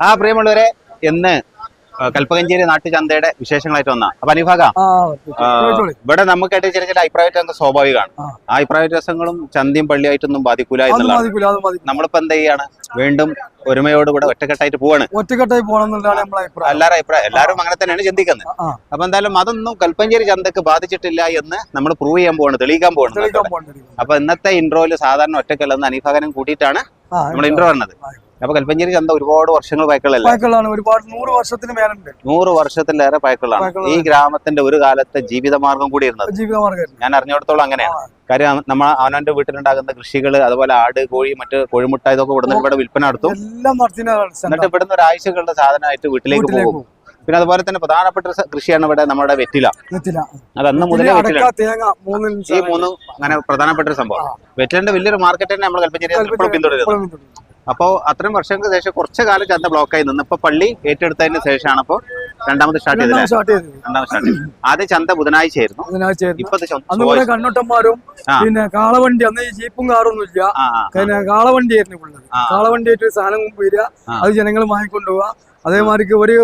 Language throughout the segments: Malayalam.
ആ പ്രിയമുള്ളവരെ എന്ന് കൽപ്പകഞ്ചേരി നാട്ടുചന്തയുടെ വിശേഷങ്ങളായിട്ട് വന്ന. അപ്പൊ അനുഭാഗ ഇവിടെ നമുക്കായിട്ട് ചില ചില അഭിപ്രായ വ്യത്യാസം സ്വാഭാവികമാണ്. ആ. അഭിപ്രായ വ്യത്യാസങ്ങളും ചന്തയും പള്ളിയായിട്ടൊന്നും ബാധിക്കൂല എന്നുള്ളതാണ്. നമ്മളിപ്പോ എന്ത് ചെയ്യാണ്? വീണ്ടും ഒരുമയോടുകൂടെ ഒറ്റക്കെട്ടായിട്ട് പോവാണ്. ഒറ്റക്കെട്ടായി പോകണം നമ്മളെ അഭിപ്രായം. എല്ലാവരും അഭിപ്രായം. എല്ലാവരും അങ്ങനെ തന്നെയാണ് ചിന്തിക്കുന്നത്. അപ്പൊ എന്തായാലും അതൊന്നും കൽപ്പഞ്ചേരി ചന്തക്ക് ബാധിച്ചിട്ടില്ല എന്ന് നമ്മൾ പ്രൂവ് ചെയ്യാൻ പോവാണ് തെളിയിക്കാൻ പോവാണ് അപ്പൊ ഇന്നത്തെ ഇൻട്രോയിൽ സാധാരണ ഒറ്റക്കല്ലെന്ന് അനുഭാഗനം കൂട്ടിയിട്ടാണ് നമ്മൾ ഇൻട്രോ പറഞ്ഞത്. അപ്പൊ കൽപ്പഞ്ചേരി ചന്ത ഒരുപാട് വർഷങ്ങൾ പായ്ക്കളാണ് ഒരുപാട് നൂറ് വർഷത്തിന് മേലുണ്ട്. നൂറ് വർഷത്തിലേറെ പായ്ക്കളാണ് ഈ ഗ്രാമത്തിന്റെ ഒരു കാലത്തെ ജീവിതമാർഗം കൂടി ഇരുന്നത് ജീവിതമാർഗം ഞാൻ അറിഞ്ഞിടത്തോളം അങ്ങനെയാണ്. കാര്യം നമ്മൾ അവനവന്റെ വീട്ടിലുണ്ടാകുന്ന കൃഷികൾ അതുപോലെ ആട് കോഴി മറ്റ് കോഴിമുട്ട ഇതൊക്കെ ഇവിടുന്ന് ഇവിടെ വിൽപ്പന നടത്തും. എന്നിട്ട് ഇവിടുന്ന് ഒരാഴ്ചകളുടെ സാധനമായിട്ട് വീട്ടിലേക്ക് പോകും. പിന്നെ അതുപോലെ തന്നെ പ്രധാനപ്പെട്ട കൃഷിയാണ് ഇവിടെ നമ്മുടെ വെറ്റില. അത് അന്ന് മുതലേ വെറ്റില ഈ മൂന്നും അങ്ങനെ പ്രധാനപ്പെട്ട ഒരു സംഭവം വെറ്റിലിന്റെ വലിയൊരു മാർക്കറ്റ് തന്നെ നമ്മൾ കൽപ്പഞ്ചേരി പിന്തുടരുന്നത്. അപ്പോ അത്രയും വർഷങ്ങൾക്ക് ശേഷം കുറച്ച് കാലം ചന്ത ബ്ലോക്കായി നിന്ന്. ഇപ്പൊ പള്ളി ഏറ്റെടുത്തതിന് ശേഷമാണ് അപ്പോൾ രണ്ടാമത് സ്റ്റാർട്ട് ചെയ്തത് രണ്ടാമത് സ്റ്റാർട്ട് ചെയ്തത്. ആദ്യം ചന്ത ബുധനാഴ്ച ആയിരുന്നു. ബുധനാഴ്ച കണ്ണോട്ടന്മാരും പിന്നെ കാളവണ്ടി അന്ന് ഈ ജീപ്പും കാറൊന്നും ഇല്ല പിന്നെ കാളവണ്ടി ആയിരുന്നു ഉള്ളത്. കാളവണ്ടി ആയിട്ട് സാധനം വരിക. അത് ജനങ്ങൾ വാങ്ങിക്കൊണ്ടുപോവുക. അതേമാതിരി ഒരു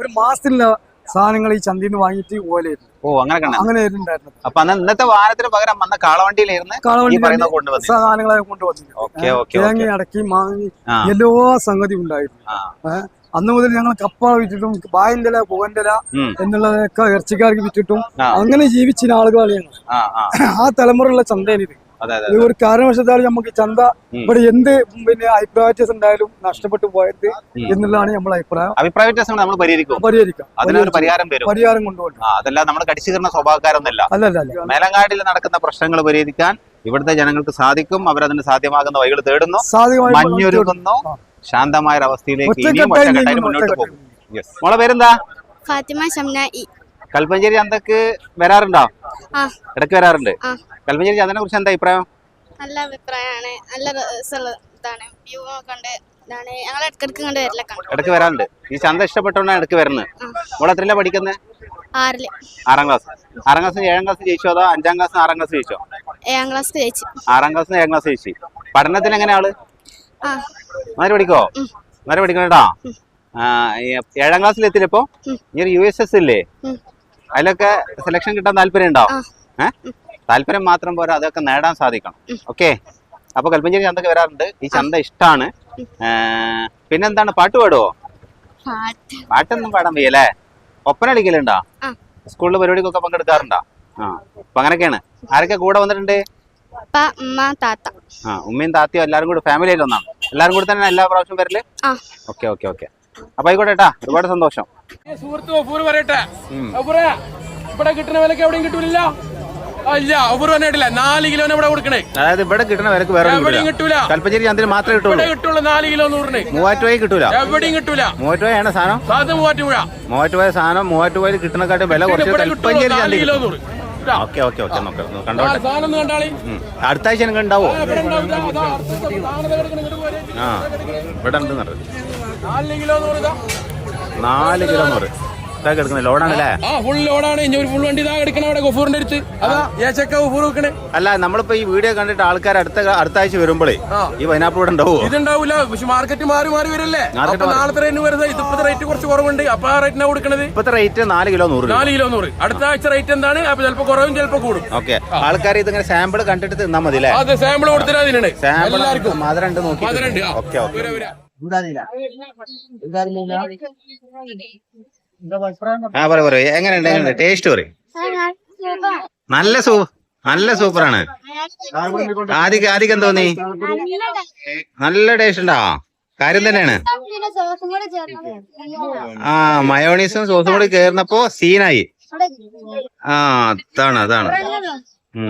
ഒരു മാസത്തിലുള്ള സാധനങ്ങൾ ഈ ചന്തയിൽ നിന്ന് വാങ്ങിയിട്ട് ഓലായിരുന്നു ഓ അങ്ങനെ അങ്ങനെ അപ്പൊ അന്ന് ഇന്നത്തെ വാഹനത്തിന് പകരം വന്ന കാളവണ്ടിയിലായിരുന്നു കാളവണ്ടി സാധനങ്ങളെ കൊണ്ടുവന്നു തേങ്ങ അടക്കി മാങ്ങി എല്ലോ സംഗതി ഉണ്ടായിരുന്നു. അന്ന് മുതൽ ഞങ്ങൾ കപ്പ വിറ്റിട്ടും ബായിന്റെ ഇല പൂവന്റെ ഇല എന്നുള്ളതൊക്കെ ഇറച്ചിക്കാർക്ക് വിറ്റിട്ടും അങ്ങനെ ജീവിച്ചിന് ആളുകളാണ് ഞങ്ങൾ. ആ തലമുറയുള്ള ചന്തേനിത് ഇത് ഒരു കാരണവശത്താൽ നമുക്ക് ചന്ത. ഇവിടെ എന്ത് പിന്നെ അഭിപ്രായ വ്യത്യാസം ഉണ്ടായാലും നഷ്ടപ്പെട്ടു പോയത് എന്നുള്ളതാണ് നമ്മളെ അഭിപ്രായം. അഭിപ്രായ വ്യത്യാസം നമ്മൾ പരിഹരിക്കും. പരിഹരിക്കാം. അതിനൊരു പരിഹാരം വരും. പരിഹാരം കൊണ്ടുപോകും അതല്ല നമ്മൾ സ്വഭാവക്കാരൊന്നല്ല അല്ലല്ല അല്ല അല്ല നടക്കുന്ന പ്രശ്നങ്ങൾ പരിഹരിക്കാൻ ഇവിടുത്തെ ജനങ്ങൾക്ക് സാധിക്കും. അവരതിന് സാധ്യമാകുന്ന വഴികൾ തേടുന്നു. മഞ്ഞൊരുക്കുന്നു മഞ്ഞൊരുങ്ങുന്നു ശാന്തമായ ഒരു അവസ്ഥയിലേക്ക് ഇനിയും ഒറ്റക്കെട്ടായി മുന്നോട്ട് പോകും. യെസ് മോളെ പേരെന്താ? ഫാത്തിമ ഷംന ഇ കൽപ്പഞ്ചേരി ചന്തക്ക് വരാറുണ്ടോ? ആ. ഇടയ്ക്ക് വരാറുണ്ട്. കൽപ്പഞ്ചേരി ചന്തനെ കുറിച്ച് എന്താ അഭിപ്രായം? നല്ല അഭിപ്രായമാണ് നല്ല ഇതാണ്. വ്യൂ ഒക്കെ ഉണ്ട് ഇതാണ്. ഞങ്ങൾ ഇടയ്ക്കിടയ്ക്ക് കണ്ട് വരലൊക്കെ ഇടയ്ക്ക് വരാറുണ്ട്. ഈ ചന്ത ഇഷ്ടപ്പെട്ടോണ്ടാണ് ഇടയ്ക്ക് വരുന്നത്. മോളെ എത്രയിലാ പഠിക്കുന്നത് ആറിൽ. ആറാം ക്ലാസ്. ആറാം ക്ലാസ് ഏഴാം ക്ലാസ് ജയിച്ചോ അതോ അഞ്ചാം ക്ലാസ് ആറാം ക്ലാസ് ജയിച്ചോ? ഏഴാം ക്ലാസ് ജയിച്ചു. ആറാം ക്ലാസ് ഏഴാം ക്ലാസ് ജയിച്ചു. പഠനത്തിൽ എങ്ങനെ ആൾ? ആ. പഠിക്കോ? ഉം. നന്നായിട്ട് പഠിക്കണം കേട്ടോ. ഏഴാം ഇപ്പോ? ഈ ഒരു യു എസ് എസ് ഇല്ലേ. അതിലൊക്കെ സെലക്ഷൻ കിട്ടാൻ താല്പര്യം ഉണ്ടോ? ഏഹ് താല്പര്യം മാത്രം പോരാ അതൊക്കെ നേടാൻ സാധിക്കണം. ഓക്കെ? അപ്പൊ കൽപ്പഞ്ചേരി ചന്തക്ക് വരാറുണ്ട്. ഈ ചന്ത ഇഷ്ടാണ്. ഏർ, പിന്നെന്താണ്? പാട്ട് പാടുവോ? പാട്ട്. പാട്ടൊന്നും പാടാൻ വയ്യല്ലേ? ഒപ്പന കളിക്കലുണ്ടോ. സ്കൂളിലെ പരിപാടിക്കൊക്കെ പങ്കെടുക്കാറുണ്ടോ? ആ. അപ്പൊ അങ്ങനെയൊക്കെയാണ്. ആരൊക്കെ കൂടെ വന്നിട്ടുണ്ട്? ആ ഉമ്മയും താത്തയും എല്ലാരും കൂടെ ഫാമിലി ആയിട്ട് ഒന്നാണ് എല്ലാരും കൂടെ തന്നെ എല്ലാ പ്രാവശ്യം വരൽ? Okay okay okay. അപ്പൊ ആയിക്കോട്ടെ ഒരുപാട് സന്തോഷം. സുഹൃത്ത് ഒഫൂർ പറയട്ടെ. ഒഫൂറെ ഇവിടെ കിട്ടുന്ന വിലക്ക് എവിടെയും കിട്ടൂലല്ലോ? ആ, ഇല്ല ഒഫൂർ പറഞ്ഞിട്ടില്ല നാല് കിലോന് ഇവിടെ കൊടുക്കണേ. അതായത് ഇവിടെ കിട്ടണ വിലക്ക് വേറെ എവിടെയും കിട്ടൂല. കൽപ്പഞ്ചേരി ചന്തയിൽ മാത്രമേ കിട്ടുള്ളൂ. കിട്ടുള്ളൂ നാല് കിലോ നൂറിന്. മൂവാറ്റുപോയി കിട്ടൂല. എവിടെയും കിട്ടൂല. മൂവാറ്റുപോയാണ് സാധനം? സാധനം മൂവാറ്റുപുഴ. മൂവാറ്റുപോയ സാധനം മൂവാറ്റുപോയിൽ കിട്ടുന്നക്കാട്ട് വില കുറച്ച് കൽപ്പഞ്ചേരി നാല് കിലോ. നൂറ്. ഓക്കെ നോക്കാം കണ്ടോട്ടെ. അടുത്ത ആഴ്ച നിങ്ങൾക്ക് ഉണ്ടാവോ? ആ, ഇവിടെ ഉണ്ട് നടന്നത് നാല് കിലോ നൂറ്. ഇതൊക്കെ എടുക്കുന്നത് ലോഡാണല്ലേ? ആ ഫുൾ ലോഡാണ്. ഇനി ഒരു ഫുൾ വണ്ടി ഇതാ കിടക്കണ അവിടെ ഗഫൂറിന്റെ അടുത്ത്. അതാ ഏച്ചക്ക ഗഫൂർ വെക്കണേ. അല്ല നമ്മളിപ്പോ ഈ വീഡിയോ കണ്ടിട്ട് ആൾക്കാർ അടുത്ത അടുത്ത ആഴ്ച വരുമ്പോഴേ ആ. ഈ പൈനാപ്പിൾ ഇവിടെ ഇതുണ്ടാവില്ല ഇതുണ്ടാവൂല. പക്ഷെ മാർക്കറ്റ് മാറി മാറി വരല്ലേ? Market അപ്പൊ മാറി. നാളത്തെ റേറ്റ് വരുന്നത്. ഇതിപ്പത്തെ റേറ്റ് കുറച്ച് കുറവുണ്ട്. അപ്പൊ ആ റേറ്റിനാ കൊടുക്കണത് ഇപ്പത്തെ റേറ്റ് നാല് കിലോ നൂറ് രൂപ. നാല് കിലോ നൂറ്. അടുത്ത ആഴ്ച റേറ്റ് എന്താണ്? അപ്പൊ ചിലപ്പോ കുറവും ചിലപ്പോ കൂടും. ഓക്കെ. ആൾക്കാർ ഇതിങ്ങനെ സാമ്പിൾ കണ്ടിട്ട് തിന്നാ മതി അല്ലേ അത് സാമ്പിൾ കൊടുത്തിട്ട് സാമ്പിൾ എല്ലാവർക്കും. മധുരം ഉണ്ട് നോക്കി മധുരണ്ട്. ആ. Okay okay. വരാ, വരാ. പറ പറ ടേസ്റ്റ് നല്ല സൂ നല്ല സൂപ്പറാണ്. ആദ്യം ആദ്യം തോന്നി നല്ല ടേസ്റ്റ് ഉണ്ടാ? കാര്യം തന്നെയാണ്. ആ മയോണീസും സോസും കൂടി കേറുന്നപ്പോ സീനായി. ആ അതാണ് അതാണ്.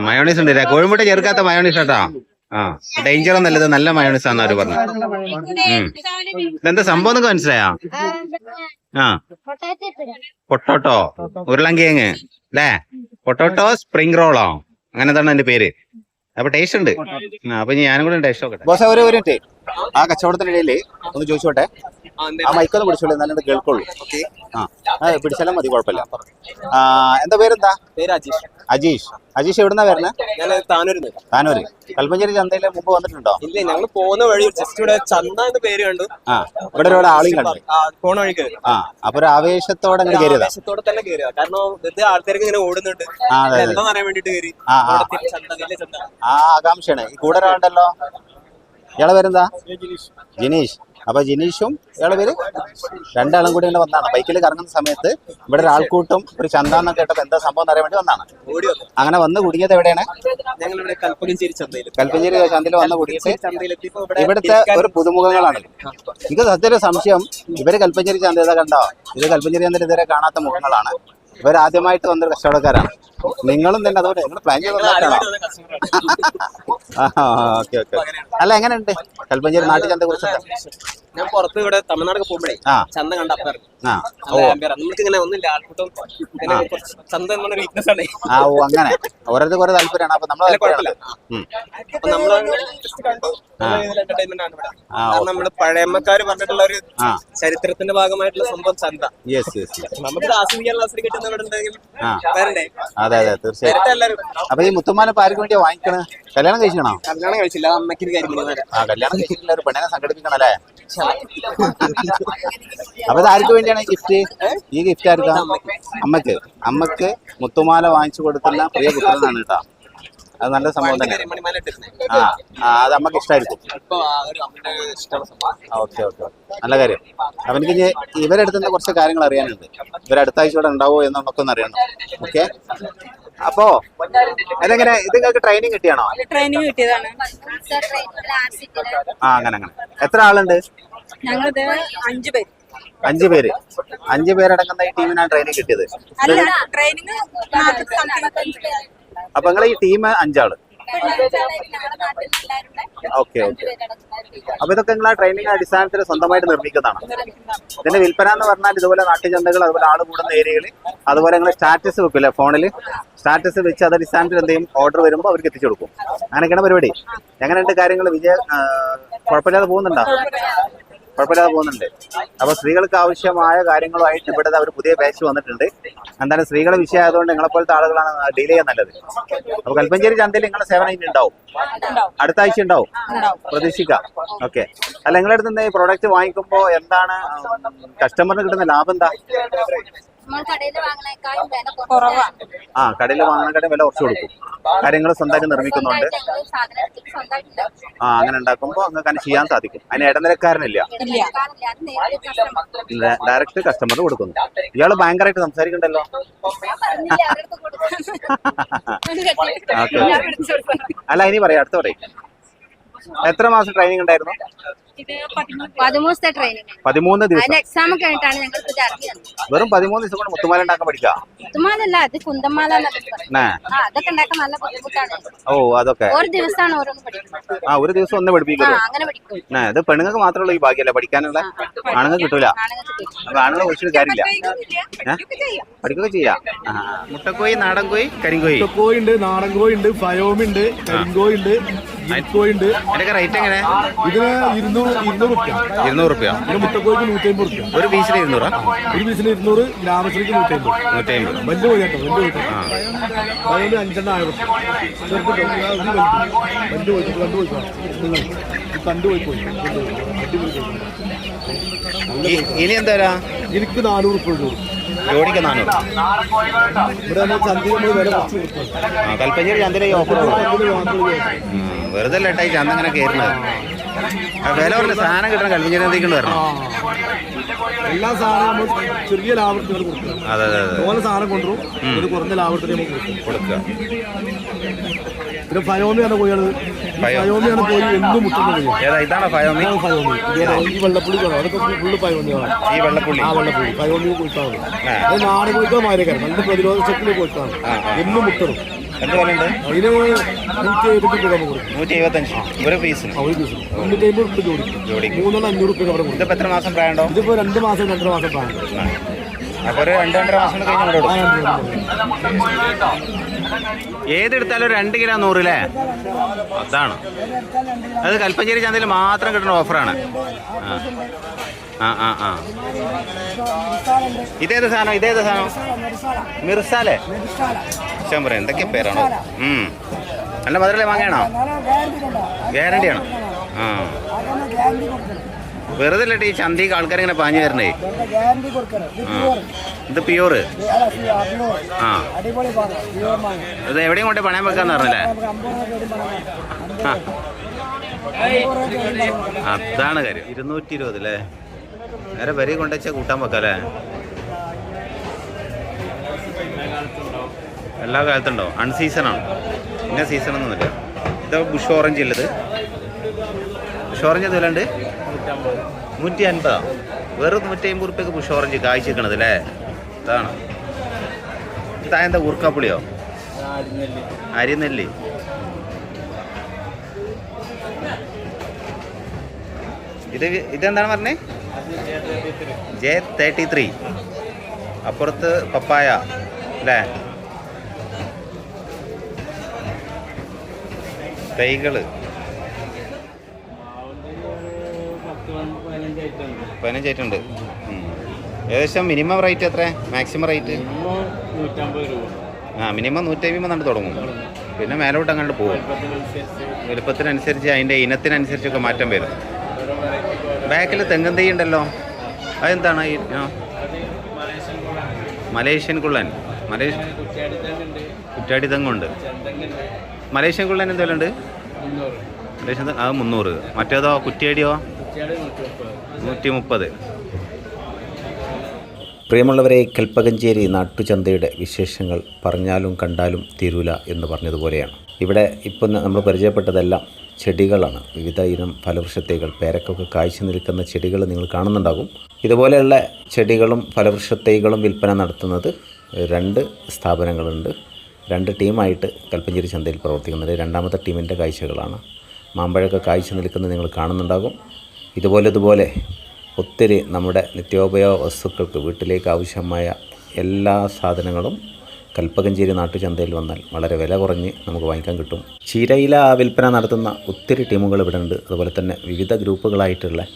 മയോണീസ് ഉണ്ട്? കോഴിമുട്ട ചേർക്കാത്ത മയോണീസ് കേട്ടാ ആ ഡേഞ്ചർ ഒന്നല്ലത്. നല്ല മയോണീസ് ആണെന്ന് അവർ പറഞ്ഞു. ഇതെന്താ സംഭവം എന്നൊക്കെ മനസ്സിലായാ? ആ. പൊട്ടോട്ടോ. ഉരുളങ്കിഴങ്ങ് അല്ലേ? പൊട്ടോട്ടോ സ്പ്രിംഗ് റോളോ. അങ്ങനെ എന്താണ് എന്റെ പേര്? അപ്പൊ ടേസ്റ്റ് ഉണ്ട്. അപ്പൊ ഞാനും കൂടെ ടേസ്റ്റ് നോക്കട്ടെ. ബോസ് ഒരു ഒരു ആ കച്ചവടത്തിനിടയിൽ ഒന്ന് ചോദിച്ചോട്ടെ? ആ മൈക്കൊന്ന് പിടിച്ചോളൂ എന്നാലും കേൾക്കുള്ളൂ. ആ ആ, പിടിച്ചാലും മതി കുഴപ്പമില്ല. എന്താ പേരെന്താ? പേര് അജീഷ്. അജീഷ്. അജീഷ് എവിടുന്നാ വരുന്നത് ഞാൻ താനൂരിന്ന്. താനൂര്. കൽപ്പഞ്ചേരി ചന്തയിൽ മുമ്പ് വന്നിട്ടുണ്ടോ? ഇല്ല ഞങ്ങൾ പോകുന്ന വഴി ജസ്റ്റ് ഇവിടെ ചന്ത എന്ന് പേര് കണ്ടു. ആ ഇവിടെ ഒരു ആളും കണ്ടു പോണ വഴി കയറി ആ അപ്പൊ ഒരു ആവേശത്തോടെ അങ്ങനെ കയറിയതാ? ആവേശത്തോടെ തന്നെ കയറിയ കാരണം ആൾക്കാർക്ക് ഇങ്ങനെ ഓടുന്നുണ്ട്. ആ. എന്താന്ന് അറിയാൻ വേണ്ടിട്ട് കയറി. ആകാംക്ഷയാണ്. ഈ കൂടെ ഒരാളുണ്ടല്ലോ. ഇയാളെ പേരെന്താ? ജിനീഷ്. അപ്പൊ ജിനീഷും ഇയാളെ പേര് രണ്ടാളും കൂടി ഇങ്ങനെ വന്നാണ്. ബൈക്കിൽ കറങ്ങുന്ന സമയത്ത് ഇവിടെ ഒരു ആൾക്കൂട്ടും ഒരു ചന്ത എന്നൊക്കെ കേട്ടപ്പോ എന്താ സംഭവം അറിയാൻ വേണ്ടി വന്നാണ്. അങ്ങനെ വന്ന് കുടുങ്ങിയത് എവിടെയാണ്? കൽപ്പകഞ്ചേരി ചന്തയിൽ കൽപ്പഞ്ചേരി ചന്തയിൽ വന്ന് കുടുങ്ങിയിട്ട് ഇവിടുത്തെ ഒരു പുതുമുഖങ്ങളാണ്. എനിക്ക് സത്യം സംശയം. ഇവർ കൽപ്പഞ്ചേരി ചന്ത ഇതാ കണ്ടോ? ഇത് കൽപ്പഞ്ചേരി ചന്തയിൽ ഇതുവരെ കാണാത്ത മുഖങ്ങളാണ്. ഇവർ ആദ്യമായിട്ട് വന്നൊരു കച്ചവടക്കാരാണ്. നിങ്ങളും തന്നെ അതോടെ. നിങ്ങൾ പ്ലാൻ ചെയ്ത് വന്നതാണോ ഓക്കെ ഓക്കെ. അല്ല എങ്ങനെയുണ്ട്? കൽപ്പഞ്ചേരി നാട്ടിൽ ചന്തയെ കുറിച്ച് ഞാൻ പുറത്ത് ഇവിടെ തമിഴ്നാടൊക്കെ പോകുമ്പോഴേ ചന്ത കണ്ട ഒന്നുമില്ല. ആൾക്കൂട്ടം ചന്ത എന്നുള്ള വീക്ക്നെസ് ആണ്. ആ ഓ അങ്ങനെ. ഓരോരുത്തർക്ക് ഓരോ താല്പര്യമാണ്. അപ്പൊ നമ്മളെ കുഴപ്പമില്ല. നമ്മൾ പഴയമ്മക്കാര് പറഞ്ഞിട്ടുള്ള ഒരു ചരിത്രത്തിന്റെ ഭാഗമായിട്ടുള്ള സംഭവം ചന്ത. നമുക്ക് ആസ്വദിക്കാനുള്ള അവസരം കിട്ടുന്ന അതെ അതെ തീർച്ചയായും. അപ്പൊ ഈ മുത്തുമാല ആർക്ക് വേണ്ടിയാ വാങ്ങിക്കണ? കല്യാണം കഴിച്ചണോ കല്യാണം കഴിച്ചില്ല അമ്മയ്ക്ക് ആ കല്യാണം കഴിച്ചില്ല ഒരു പെണ്ണിനെ സംഘടിപ്പിക്കണം അല്ലേ? അപ്പൊ ഇത് ആർക്ക് വേണ്ടിയാണ് ഗിഫ്റ്റ് ഈ ഗിഫ്റ്റ് ആർക്കാ? അമ്മയ്ക്ക് അമ്മയ്ക്ക് മുത്തുമാല വാങ്ങിച്ചു കൊടുക്കുന്ന പ്രിയ പുത്രനാണ് കേട്ടോ. അത് നല്ല സംഭവം തന്നെ ആ അത് അമ്മയ്ക്ക് ഇഷ്ടമായിരിക്കും ഇപ്പൊ ഒരു അമ്മയുടെ ഇഷ്ടമുള്ള സംഭവം. Okay okay. നല്ല കാര്യം. അവനക്ക് എനിക്ക് ഇനി ഇവരെടുത്ത് നിന്ന് കുറച്ച് കാര്യങ്ങൾ അറിയാനുണ്ട്. ഇവരടുത്ത അടുത്ത ആഴ്ച ഇവിടെ ഉണ്ടാവോ എന്നൊക്കെ ഒന്ന് അറിയണം. ഓക്കെ? അപ്പോ അതെങ്ങനെ? ഇത് നിങ്ങൾക്ക് ട്രെയിനിങ് കിട്ടിയാണോ? ട്രെയിനിങ് കിട്ടിയതാണ്. ആ അങ്ങനെ അങ്ങനെ. എത്ര ആളുണ്ട്? ഞങ്ങളിത് അഞ്ചു പേര്. അഞ്ചു പേര്. അഞ്ചു പേരടങ്ങുന്ന ഈ ടീമിനാണ് ട്രെയിനിങ് കിട്ടിയത്. ട്രെയിനിങ് അപ്പൊ നിങ്ങളെ ഈ ടീം അഞ്ചാൾ. Okay okay. അപ്പൊ ഇതൊക്കെ നിങ്ങൾ ആ ട്രെയിനിങ് അടിസ്ഥാനത്തിൽ സ്വന്തമായിട്ട് നിർമ്മിക്കുന്നതാണ്. ഇതിന്റെ വിൽപ്പന എന്ന് പറഞ്ഞാൽ ഇതുപോലെ നാട്ടുചന്തകൾ അതുപോലെ ആൾ കൂടുന്ന ഏരിയകളിൽ അതുപോലെ നിങ്ങൾ സ്റ്റാറ്റസ് വെക്കില്ല ഫോണിൽ സ്റ്റാറ്റസ് വെച്ച് അത് അടിസ്ഥാനത്തിൽ എന്തെങ്കിലും ഓർഡർ വരുമ്പോൾ അവർക്ക് എത്തിച്ചു കൊടുക്കും. അങ്ങനെയൊക്കെയാണ് പരിപാടി. എങ്ങനെയുണ്ട് കാര്യങ്ങൾ വിജയ കുഴപ്പമില്ലാതെ പോകുന്നുണ്ടോ? കുഴപ്പമില്ലാതെ പോകുന്നുണ്ട്. അപ്പോൾ സ്ത്രീകൾക്ക് ആവശ്യമായ കാര്യങ്ങളുമായിട്ട് ഇവിടെ അവർ ഒരു പുതിയ ബാച്ച് വന്നിട്ടുണ്ട്. എന്തായാലും സ്ത്രീകളെ വിഷയമായതുകൊണ്ട് നിങ്ങളെ പോലത്തെ ആളുകളാണ് ഡീൽ ചെയ്യാൻ നല്ലത്. അപ്പോൾ കൽപ്പഞ്ചേരി ചന്തയിൽ നിങ്ങളുടെ സേവനം ഇനി ഉണ്ടാവും? അടുത്ത ആഴ്ച ഉണ്ടാവും? പ്രതീക്ഷിക്കാം. ഓക്കെ അല്ല നിങ്ങളുടെ അടുത്ത് നിന്ന് ഈ പ്രോഡക്റ്റ് വാങ്ങിക്കുമ്പോൾ എന്താണ് കസ്റ്റമറിന് കിട്ടുന്ന ലാഭം എന്താ? നമ്മൾ കടയിൽ വാങ്ങണേക്കാളും വില കുറവാണ്. ആ കടയിൽ വാങ്ങുന്നതിനെ വില കുറച്ച് കൊടുക്കും. കാര്യങ്ങൾ സ്വന്തമായിട്ട് നിർമ്മിക്കുന്നുണ്ട്. ആ അങ്ങനെ ഉണ്ടാക്കുമ്പോൾ അങ്ങനെ അങ്ങനെ ചെയ്യാൻ സാധിക്കും. അതിന് ഇടനിലക്കാരനില്ല. ഡയറക്റ്റ് കസ്റ്റമർ കൊടുക്കുന്നു. ഇയാൾ ഭയങ്കരമായിട്ട് സംസാരിക്കണ്ടല്ലോ? അല്ല ഇനി പറയാം അടുത്ത പറയും. എത്ര മാസം ട്രെയിനിങ് ഉണ്ടായിരുന്നു? ഇത് ട്രെയിനിങ് പതിമൂന്ന് ദിവസം. അതിന്റെ എക്സാം ഒക്കെ ആയിട്ടാണ് ഞങ്ങൾ ഇത് ഇറങ്ങിയത്. വെറും പതിമൂന്ന് ദിവസം കൊണ്ട് മുത്തുമാല ഉണ്ടാക്കാൻ പഠിക്കാം? കുത്തുമാലല്ല അത് കുന്തമാല എന്നൊക്കെ പറയും. ഏ ആ അതൊക്കെ ഉണ്ടാക്കാൻ നല്ല ബുദ്ധിമുട്ടാണ്. ഓ അതൊക്കെ. ഒരു ദിവസമാണ് ഓരോന്ന് പഠിക്കുന്നത്. ആ ഒരു ദിവസം ഒന്ന് ആ പഠിപ്പിക്കുള്ളൂ അങ്ങനെ പഠിക്കും. ഏ ഇത് പെണ്ണുങ്ങൾക്ക് മാത്രമുള്ള ഈ ഭാഗ്യമല്ല? പഠിക്കാനുള്ള ആണുങ്ങൾ കിട്ടൂല. ആണുങ്ങൾ കിട്ടും അപ്പൊ ആണുങ്ങളെ വിളിച്ചിട്ട് കാര്യമില്ല. ഏ? പഠിക്കുകയൊക്കെ ചെയ്യാം. ആ, മുട്ടക്കോയി നാടൻ കോയി കരിങ്കോയി കോഴി ഉണ്ട് നാടൻ കോഴി ഉണ്ട് ഫയോമി ഉണ്ട് കരിങ്കോഴി ഉണ്ട് ഉണ്ട് അതിന്റെ റേറ്റ് എങ്ങനെ? ഇതിന് ഇരുന്നൂറ് ഇരുന്നൂറ് റുപ്യ. ഇരുന്നൂറ് റുപ്യ. പിന്നെ മുട്ടക്കോഴിക്ക് നൂറ്റി അമ്പത് റുപ്യ. ഒരു പീസിന് ഇരുന്നൂറാ. ഒരു പീസിന് ഇരുന്നൂറ് ഗ്രാമശ്രീക്ക് നൂറ്റി അമ്പത് നൂറ്റി അമ്പത് വലിയ കോഴി കേട്ടോ വലിയ കോഴി ഫയോമി അഞ്ചെണ്ണം ആയിരം റുപ്യ. ചെറുത് വലിയ കോഴി കണ്ടു പോയിക്കോ കണ്ടു പോയിക്കോ അടിപൊളി കോഴി. ഇ- ഇനി എന്താ എനിക്ക് നാനൂറ് റുപ്യ ജോഡിക്ക് നാനൂറ്. കൽപ്പഞ്ചേരി ചന്തയിലെ ഈ ഓഫർ വെറുതെ ലേട്ടായി ചന്ത അങ്ങനെ കയറുന്നത്? വില പറഞ്ഞ സാധനം കിട്ടണം കൽപ്പഞ്ചേരി ചന്തയ്ക്കൊണ്ട് വരണം. എല്ലാ സാധനവും ചെറിയ ലാഭത്തിൽ കൊടുക്കും അതെ അതെ അതെ. അതുപോലെ സാധനം കൊണ്ടുവരും. ഒരു കുറഞ്ഞ ലാഭത്തിൽ കൊടുക്കുക. പിന്നെ ഫയോമിയാണ് കോഴികൾ ഫയോ- ഫയോമിയാണ് കോഴി എന്നും മുട്ടുന്നത് ഇതാണോ ഫയോമി ഫയോമി ഈ വെള്ളപ്പുള്ളി അതൊക്കെ ഫുള്ള് ഫയോമിയാണ് ഈ വെള്ളപ്പുള്ളി. ആ വെള്ളപ്പുള്ളി. ഫയോമി കോഴിക്കാണ് ആ. അത് നാട് കോഴിക്കാൻ മാറിയേക്കാണ്. നല്ല പ്രതിരോധ ശക്തി കോഴിക്കാണ്. എന്നും മുട്ടണം. എന്ത് അതിന് നൂറ്റി രൂപ കൊടുക്കും. നൂറ്റി എഴുപത്തഞ്ച്. ഒരു പീസിന് ആ ഒരു ദിവസം മുന്നൂറ്റി അമ്പത് റുപ്യ ജോഡിക്കും ജോഡിക്ക്. മൂന്നെണ്ണം അഞ്ഞൂറ് റുപ്യ അവിടെ കൊടുക്കും. ഇതിപ്പോ എത്ര മാസം പ്രായമുണ്ടോ? ഇതിപ്പോ രണ്ട് മാസം രണ്ടര മാസം പ്രായം ഒരു രണ്ട് രണ്ടര മാസം കഴിഞ്ഞ് കൊടുക്കും. ഏതെടുത്താലും ഒരു രണ്ട് കിലോ നൂറില്ലേ അതാണ്. അത് കൽപ്പഞ്ചേരി ചന്തയിൽ മാത്രം കിട്ടുന്ന ഓഫറാണ് ആ. ആ ആ ആ. ഇതേത് സാധനം ഇതേത് സാധനം? മിർസാലേ? പറയാം എന്തൊക്കെ പേരാണോ? നല്ല മധുരല്ലേ വാങ്ങണോ ഗ്യാരണ്ടി ആണോ ആ. വെറുതെ അല്ലേ ഈ ചന്തയ്ക്ക് ആൾക്കാരിങ്ങനെ പാഞ്ഞു തരണേ ഗ്യാരണ്ടി കൊടുക്കണം ആ. ഇത് പ്യൂർ ആ. ഇത് എവിടെയും കൊണ്ട് പണയം വെക്കാന്ന് പറഞ്ഞല്ലേ? അതാണ് കാര്യം. ഇരുന്നൂറ്റി ഇരുപത് അല്ലേ? നേരെ വരി കൊണ്ടുവച്ചാൽ കൂട്ടാൻ വെക്കല്ലേ? എല്ലാ കാലത്തുണ്ടോ അൺസീസണാണ് ഇന്ന സീസൺ ഒന്നുമില്ല ഇത് ബുഷ് ഓറഞ്ച് ഉള്ളത്. ബുഷ് ഓറഞ്ച് എന്ത് വിലണ്ട് നൂറ്റി അൻപതാ. വെറും നൂറ്റി അമ്പത് റുപ്യക്ക് ബുഷ് ഓറഞ്ച് കാഴ്ച വെക്കണത് അല്ലേ? ഇതാണ്. ഇതാ എന്താ ഊർക്കാപ്പുളിയോ? അരിനെല്ലി. ഇത് ഇതെന്താണ് പറഞ്ഞേ? ജെ തേർട്ടി ത്രീ അപ്പുറത്ത് പപ്പായ അല്ലേ? തൈകൾ. പതിനഞ്ചായിട്ടുണ്ട്. ഏകദേശം മിനിമം റേറ്റ് എത്ര മാക്സിമം റേറ്റ്? ആ മിനിമം നൂറ്റമ്പത് കണ്ട് തുടങ്ങും. പിന്നെ മേലോട്ട് അങ്ങോട്ട് പോകും വലുപ്പത്തിനനുസരിച്ച് അതിന്റെ ഇനത്തിനനുസരിച്ചൊക്കെ മാറ്റം വരും. ബാക്കിൽ തെങ്ങൻ തൈ ഉണ്ടല്ലോ. അതെന്താണ് ഈ. മലേഷ്യൻ കുള്ളൻ. മലേഷ്യ കുറ്റാടി തെങ്ങുണ്ട്. മലേഷ്യൻ കുള്ളൻ എന്തെങ്കിലും ഉണ്ട് മലേഷ്യൻ അത് മുന്നൂറ്. മറ്റേതോ കുറ്റിയാടിയോ? നൂറ്റി മുപ്പത് പ്രിയമുള്ളവരെ കൽപ്പകഞ്ചേരി നാട്ടുചന്തയുടെ വിശേഷങ്ങൾ പറഞ്ഞാലും കണ്ടാലും തീരൂല എന്ന് പറഞ്ഞതുപോലെയാണ്. ഇവിടെ ഇപ്പം നമ്മൾ പരിചയപ്പെട്ടതെല്ലാം ചെടികളാണ്. വിവിധ ഇനം ഫലവൃക്ഷത്തേകൾ പേരക്കൊക്കെ കായ്ച്ചു നിൽക്കുന്ന ചെടികൾ നിങ്ങൾ കാണുന്നുണ്ടാകും. ഇതുപോലെയുള്ള ചെടികളും ഫലവൃക്ഷത്തൈകളും വിൽപ്പന നടത്തുന്നത് രണ്ട് സ്ഥാപനങ്ങളുണ്ട്. രണ്ട് ടീമായിട്ട് കൽപ്പഞ്ചേരി ചന്തയിൽ പ്രവർത്തിക്കുന്നുണ്ട്. രണ്ടാമത്തെ ടീമിന്റെ കാഴ്ചകളാണ്. മാമ്പഴമൊക്കെ കായ്ച്ചു നിൽക്കുന്നത് നിങ്ങൾ കാണുന്നുണ്ടാകും. ഇതുപോലെ ഇതുപോലെ ഒത്തിരി നമ്മുടെ നിത്യോപയോഗ വസ്തുക്കൾക്ക് വീട്ടിലേക്ക് ആവശ്യമായ എല്ലാ സാധനങ്ങളും കൽപ്പകഞ്ചേരി നാട്ടുചന്തയിൽ വന്നാൽ വളരെ വില കുറഞ്ഞ് നമുക്ക് വാങ്ങിക്കാൻ കിട്ടും. ചീരയില വിൽപ്പന നടത്തുന്ന ഒത്തിരി ടീമുകൾ ഇവിടെ ഉണ്ട്. അതുപോലെ തന്നെ വിവിധ ഗ്രൂപ്പുകളായിട്ടുള്ള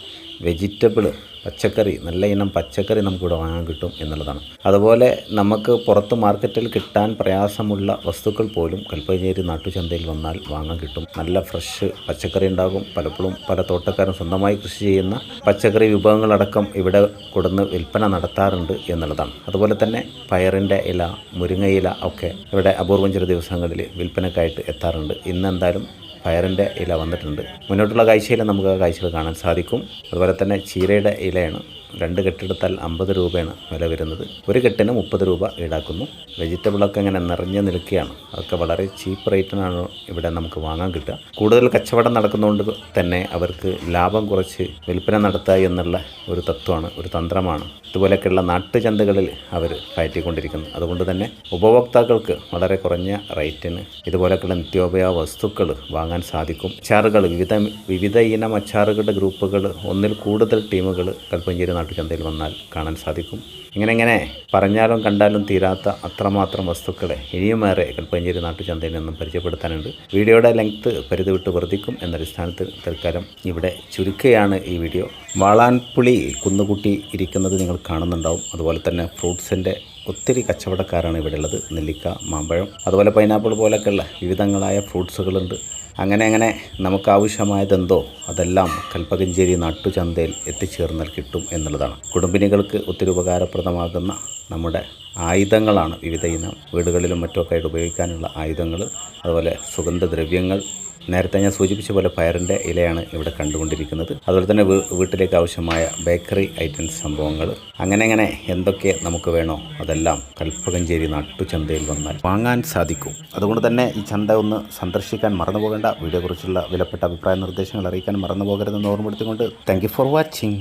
വെജിറ്റബിൾ പച്ചക്കറി നല്ല ഇനം പച്ചക്കറി നമുക്കിവിടെ വാങ്ങാൻ കിട്ടും എന്നുള്ളതാണ്. അതുപോലെ നമുക്ക് പുറത്ത് മാർക്കറ്റിൽ കിട്ടാൻ പ്രയാസമുള്ള വസ്തുക്കൾ പോലും കൽപ്പഞ്ചേരി നാട്ടുചന്തയിൽ വന്നാൽ വാങ്ങാൻ കിട്ടും. നല്ല ഫ്രഷ് പച്ചക്കറി ഉണ്ടാകും. പലപ്പോഴും പല തോട്ടക്കാരും സ്വന്തമായി കൃഷി ചെയ്യുന്ന പച്ചക്കറി വിഭവങ്ങളടക്കം ഇവിടെ കൊടുന്ന് വിൽപ്പന നടത്താറുണ്ട് എന്നുള്ളതാണ്. അതുപോലെ തന്നെ പയറിന്റെ ഇല മുരിങ്ങയില ഒക്കെ ഇവിടെ അപൂർവം ചില ദിവസങ്ങളിൽ വിൽപ്പനക്കായിട്ട് എത്താറുണ്ട്. ഇന്ന് എന്തായാലും പയറിന്റെ ഇല വന്നിട്ടുണ്ട്. മുന്നോട്ടുള്ള കാഴ്ചയിൽ നമുക്ക് ആ കാഴ്ചകൾ കാണാൻ സാധിക്കും. അതുപോലെ തന്നെ ചീരയുടെ ഇലയാണ് രണ്ട് കെട്ടെടുത്താൽ അമ്പത് രൂപയാണ് വില വരുന്നത്. ഒരു കെട്ടിന് മുപ്പത് രൂപ ഈടാക്കുന്നു. വെജിറ്റബിളൊക്കെ ഇങ്ങനെ നിറഞ്ഞു നിൽക്കുകയാണ്. അതൊക്കെ വളരെ ചീപ്പ് റേറ്റിനാണ് ഇവിടെ നമുക്ക് വാങ്ങാൻ കിട്ടുക. കൂടുതൽ കച്ചവടം നടക്കുന്നതുകൊണ്ട് തന്നെ അവർക്ക് ലാഭം കുറച്ച് വിൽപ്പന നടത്തുക എന്നുള്ള ഒരു തത്വമാണ് ഒരു തന്ത്രമാണ്. ഇതുപോലെയൊക്കെയുള്ള നാട്ടുചന്തകളിൽ അവർ കയറ്റിക്കൊണ്ടിരിക്കുന്നത് അതുകൊണ്ട് തന്നെ ഉപഭോക്താക്കൾക്ക് വളരെ കുറഞ്ഞ റേറ്റിന് ഇതുപോലെയൊക്കെയുള്ള നിത്യോപയോഗ വസ്തുക്കൾ വാങ്ങാൻ സാധിക്കും. അച്ചാറുകൾ വിവിധ വിവിധ ഇനം അച്ചാറുകളുടെ ഗ്രൂപ്പുകൾ ഒന്നിൽ കൂടുതൽ ടീമുകൾ കൽപ്പഞ്ചേരി നാട്ടുചന്തയിൽ വന്നാൽ കാണാൻ സാധിക്കും. ഇങ്ങനെ ഇങ്ങനെ പറഞ്ഞാലും കണ്ടാലും തീരാത്ത അത്രമാത്രം വസ്തുക്കളെ ഇനിയുമേറെ കൽപ്പഞ്ചേരി നാട്ടുചന്തയിൽ നിന്നും പരിചയപ്പെടുത്താനുണ്ട്. വീഡിയോയുടെ ലെങ്ത്ത് പരിധി വിട്ട് വർദ്ധിക്കും എന്ന അടിസ്ഥാനത്തിൽ തൽക്കാലം ഇവിടെ ചുരുക്കുകയാണ് ഈ വീഡിയോ. വാളാൻപുളി കുന്നുകുട്ടി ഇരിക്കുന്നത് നിങ്ങൾ കാണുന്നുണ്ടാവും. അതുപോലെ തന്നെ ഫ്രൂട്ട്സിന്റെ ഒത്തിരി കച്ചവടക്കാരാണ് ഇവിടെ ഉള്ളത്. നെല്ലിക്ക മാമ്പഴം അതുപോലെ പൈനാപ്പിൾ പോലൊക്കെയുള്ള വിവിധങ്ങളായ ഫ്രൂട്ട്സുകളുണ്ട്. അങ്ങനെ അങ്ങനെ നമുക്ക് ആവശ്യമായതെന്തോ അതെല്ലാം കൽപ്പകഞ്ചേരി നാട്ടുചന്തയിൽ എത്തിച്ചേർന്നാൽ കിട്ടും എന്നുള്ളതാണ്. കുടുംബിനികൾക്ക് ഒത്തിരി ഉപകാരപ്രദമാകുന്ന നമ്മുടെ ആയുധങ്ങളാണ് വിവിധ ഇനം വീടുകളിലും മറ്റുമൊക്കെ ആയിട്ട് ഉപയോഗിക്കാനുള്ള ആയുധങ്ങൾ അതുപോലെ സുഗന്ധദ്രവ്യങ്ങൾ നേരത്തെ ഞാൻ സൂചിപ്പിച്ച പോലെ പയറിന്റെ ഇലയാണ് ഇവിടെ കണ്ടുകൊണ്ടിരിക്കുന്നത്. അതുപോലെ തന്നെ വീട്ടിലേക്ക് ആവശ്യമായ ബേക്കറി ഐറ്റംസ് സംഭവങ്ങൾ. അങ്ങനെ അങ്ങനെ എന്തൊക്കെ നമുക്ക് വേണോ അതെല്ലാം കൽപ്പകഞ്ചേരി നാട്ടുചന്തയിൽ വന്നാൽ വാങ്ങാൻ സാധിക്കും. അതുകൊണ്ട് തന്നെ ഈ ചന്ത ഒന്ന് സന്ദർശിക്കാൻ മറന്നു പോകേണ്ട വീഡിയോയെക്കുറിച്ചുള്ള വിലപ്പെട്ട അഭിപ്രായ നിർദ്ദേശങ്ങൾ അറിയിക്കാൻ മറന്നു പോകരുതെന്ന് ഓർമ്മപ്പെടുത്തിക്കൊണ്ട് താങ്ക് ഫോർ വാച്ചിങ്